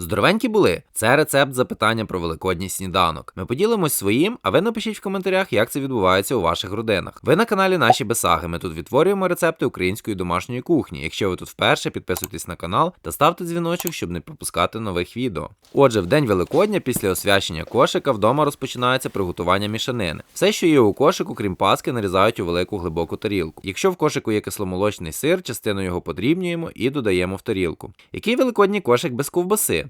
Здоровенькі були. Це рецепт запитання про великодній сніданок. Ми поділимось своїм, а ви напишіть в коментарях, як це відбувається у ваших родинах. Ви на каналі Наші Бесаги. Ми тут відтворюємо рецепти української домашньої кухні. Якщо ви тут вперше, підписуйтесь на канал та ставте дзвіночок, щоб не пропускати нових відео. Отже, в день Великодня, після освячення кошика, вдома розпочинається приготування мішанини. Все, що є у кошику, крім паски, нарізають у велику глибоку тарілку. Якщо в кошику є кисломолочний сир, частину його подрібнюємо і додаємо в тарілку. Який великодній кошик без ковбаси?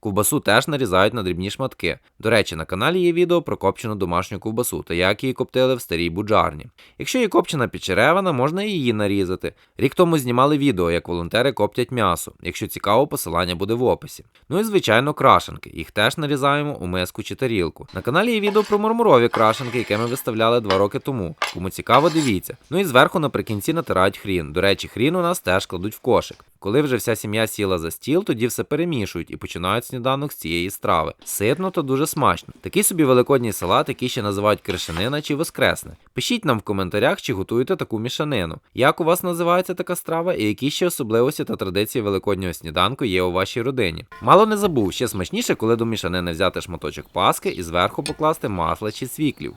Ковбасу теж нарізають на дрібні шматки. До речі, на каналі є відео про копчену домашню ковбасу та як її коптили в старій буджарні. Якщо є копчена підчеревина, можна її нарізати. Рік тому знімали відео, як волонтери коптять м'ясо. Якщо цікаво, посилання буде в описі. Ну і звичайно, крашенки. Їх теж нарізаємо у миску чи тарілку. На каналі є відео про мармурові крашенки, яке ми виставляли два роки тому. Кому цікаво, дивіться. Ну і зверху наприкінці натирають хрін. До речі, хрін у нас теж кладуть в кошик. Коли вже вся сім'я сіла за стіл, тоді все перемішують і починають сніданок з цієї страви. Ситно та дуже смачно. Такий собі великодній салат, який ще називають кришенина чи воскресне. Пишіть нам в коментарях, чи готуєте таку мішанину. Як у вас називається така страва і які ще особливості та традиції великоднього сніданку є у вашій родині. Мало не забув, ще смачніше, коли до мішанини взяти шматочок паски і зверху покласти масла чи свіклів.